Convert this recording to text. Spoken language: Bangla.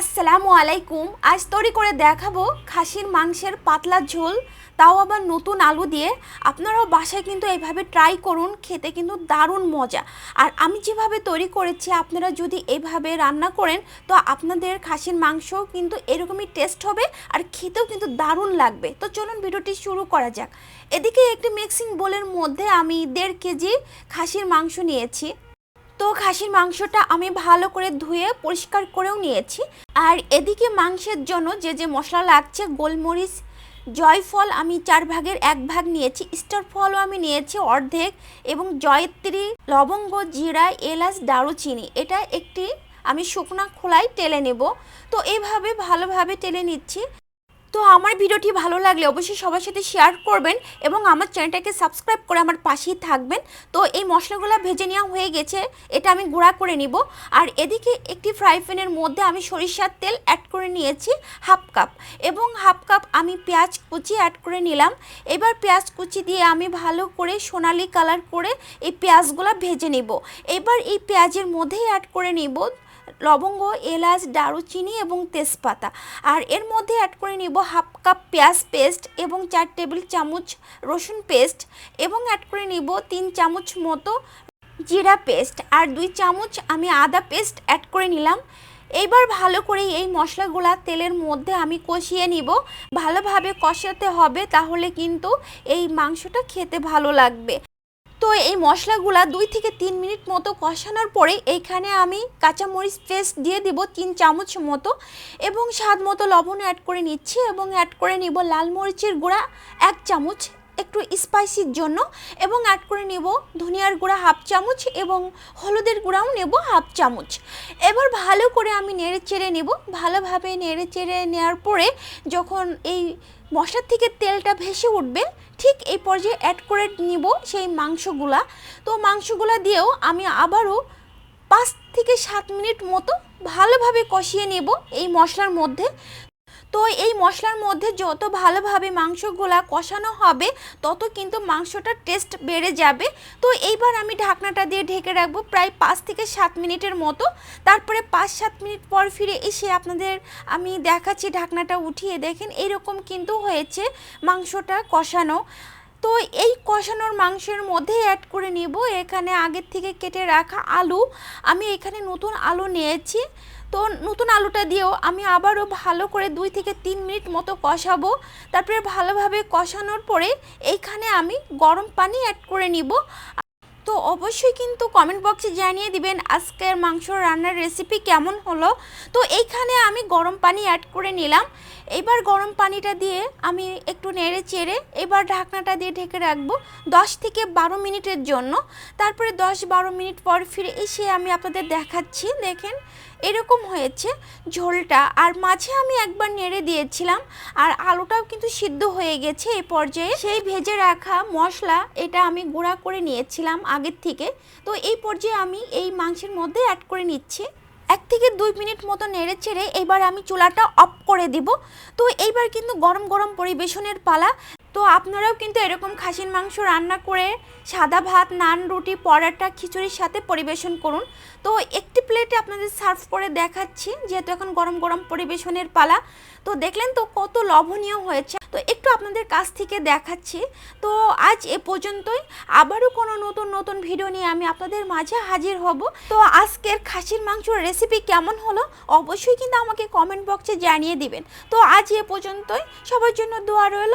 আসসালামু আলাইকুম। আজ তৈরি করে দেখাবো খাসির মাংসের পাতলা ঝোল, তাও আবার নতুন আলু দিয়ে। আপনারাও বাসায় কিন্তু এইভাবে ট্রাই করুন, খেতে কিন্তু দারুণ মজা। আর আমি যেভাবে তৈরি করেছি, আপনারা যদি এইভাবে রান্না করেন, তো আপনাদের খাসির মাংসও কিন্তু এরকমই টেস্ট হবে আর খেতেও কিন্তু দারুণ লাগবে। তো চলুন ভিডিওটি শুরু করা যাক। এদিকে একটি মিক্সিং বোলের মধ্যে আমি দেড় কেজি খাসির মাংস নিয়েছি। তো খাসির মাংসটা আমি ভালো করে ধুয়ে পরিষ্কার করেও নিয়েছি। আর এদিকে মাংসের জন্য যে যে মশলা লাগছে, গোলমরিচ, জয়ফল আমি চার ভাগের এক ভাগ নিয়েছি। স্টার ফলও আমি নিয়েছি অর্ধেক এবং জয়ত্রী, লবঙ্গ, জিরা, এলাচ, দারুচিনি। এটা একটি আমি শুকনা খোলায় টেলে নেব। তো এইভাবে ভালোভাবে টেলে নিচ্ছি। তো আমার ভিডিওটি ভালো লাগলে অবশ্যই সবার সাথে শেয়ার করবেন এবং আমার চ্যানেলটাকে সাবস্ক্রাইব করে আমার পাশেই থাকবেন। তো এই মশলাগুলো ভেজে নেওয়া হয়ে গেছে, এটা আমি গুঁড়া করে নিব। আর এদিকে একটি ফ্রাই প্যানের মধ্যে আমি সরিষার তেল অ্যাড করে নিয়েছি হাফ কাপ এবং হাফ কাপ আমি পেঁয়াজ কুচি অ্যাড করে নিলাম। এবার পেঁয়াজ কুচি দিয়ে আমি ভালো করে সোনালি কালার করে এই পেঁয়াজগুলো ভেজে নিব। এবার এই পেঁয়াজের মধ্যেই অ্যাড করে নিব লবঙ্গ, এলাচ, দারুচিনি এবং তেজপাতা। আর এর মধ্যে অ্যাড করে নিব হাফ কাপ পেঁয়াজ পেস্ট এবং চার টেবিল চামচ রসুন পেস্ট এবং অ্যাড করে নিব তিন চামচ মতো জিরা পেস্ট আর দুই চামচ আমি আদা পেস্ট অ্যাড করে নিলাম। এইবার ভালো করে এই মশলাগুলা তেলের মধ্যে আমি কষিয়ে নিব। ভালোভাবে কষাতে হবে তাহলে কিন্তু এই মাংসটা খেতে ভালো লাগবে। তো এই মশলাগুলা দুই থেকে তিন মিনিট মতো কষানোর পরে এইখানে আমি কাঁচামরিচ পেস্ট দিয়ে দিব তিন চামচ মতো এবং স্বাদ মতো লবণ অ্যাড করে নিচ্ছি এবং অ্যাড করে নিব লাল মরিচের গুঁড়া এক চামচ, একটু স্পাইসির জন্য এবং অ্যাড করে নেব ধনিয়ার গুঁড়া হাফ চামচ এবং হলুদের গুঁড়াও নেব হাফ চামচ। এবার ভালো করে আমি নেড়ে চেড়ে নেব। ভালোভাবে নেড়ে চেড়ে নেওয়ার পরে যখন এই মশলার থেকে তেলটা ভেসে উঠবে ঠিক এই পর্যায়ে অ্যাড করে নিব সেই মাংসগুলা। তো মাংসগুলা দিয়েও আমি আবারও পাঁচ থেকে সাত মিনিট মতো ভালোভাবে কষিয়ে নেব এই মশলার মধ্যে। তো এই মশলার মধ্যে যত ভালোভাবে মাংসগুলা কষানো হবে, তত কিন্তু মাংসটার টেস্ট বেড়ে যাবে। তো এইবার আমি ঢাকনাটা দিয়ে ঢেকে রাখব প্রায় পাঁচ থেকে সাত মিনিটের মতো। তারপরে পাঁচ সাত মিনিট পর ফিরে এসে আপনাদের আমি দেখাচ্ছি ঢাকনাটা উঠিয়ে। দেখেন এইরকম কিন্তু হয়েছে মাংসটা কষানো। তো এই কষানোর মাংসের মধ্যে অ্যাড করে নিব। এখানে আগের থেকে কেটে রাখা আলু। আমি এখানে নতুন আলু নিয়েছি। তো নতুন আলুটা দিয়েও আমি আবারও ভালো করে দুই থেকে তিন মিনিট মতো কষাবো। তারপরে ভালোভাবে কষানোর পরে এইখানে আমি গরম পানি অ্যাড করে নিব। তো অবশ্যই কিন্তু কমেন্ট বক্সে জানিয়ে দিবেন আজকের মাংস রান্নার রেসিপি কেমন হলো। তো এইখানে আমি গরম পানি অ্যাড করে নিলাম। এবার গরম পানিটা দিয়ে আমি একটু নেড়ে চেড়ে এবার ঢাকনাটা দিয়ে ঢেকে রাখব দশ থেকে বারো মিনিটের জন্য। তারপরে দশ বারো মিনিট পর ফিরে এসে আমি আপনাদের দেখাচ্ছি। দেখেন এরকম হয়েছে। ঝোলটা আর মাঝে আমি একবার নেড়ে দিয়েছিলাম আর আলুটাও কিন্তু সিদ্ধ হয়ে গেছে এই পর্যায়ে। সেই ভেজে রাখা মশলা এটা আমি গুঁড়া করে নিয়েছিলাম আগের থেকে। তো এই পর্যায়ে আমি এই মাংসের মধ্যে অ্যাড করে নিচ্ছি। এক থেকে দুই মিনিট মতো নেড়ে ছেড়ে এবার আমি চুলাটা অফ করে দিব। তো এইবার কিন্তু গরম গরম পরিবেশনের পালা। তো আপনারাও কিন্তু এরকম খাসির মাংস রান্না করে সাদা ভাত, নান, রুটি, পরাটা, খিচুড়ির সাথে পরিবেশন করুন। তো একটি প্লেটে আপনাদের সার্ভ করে দেখাচ্ছি, যেহেতু এখন গরম গরম পরিবেশনের পালা। তো দেখলেন তো কত লবণীয় হয়েছে। তো একটু আপনাদের কাছ থেকে দেখাচ্ছি। তো আজ এ পর্যন্তই। আবারও কোনো নতুন নতুন ভিডিও নিয়ে আমি আপনাদের মাঝে হাজির হব। তো আজকের খাসির মাংসর রেসিপি কেমন হলো, অবশ্যই কিন্তু আমাকে কমেন্ট বক্সে জানিয়ে দিবেন। তো আজ এ পর্যন্তই। সবার জন্য দোয়া রইল।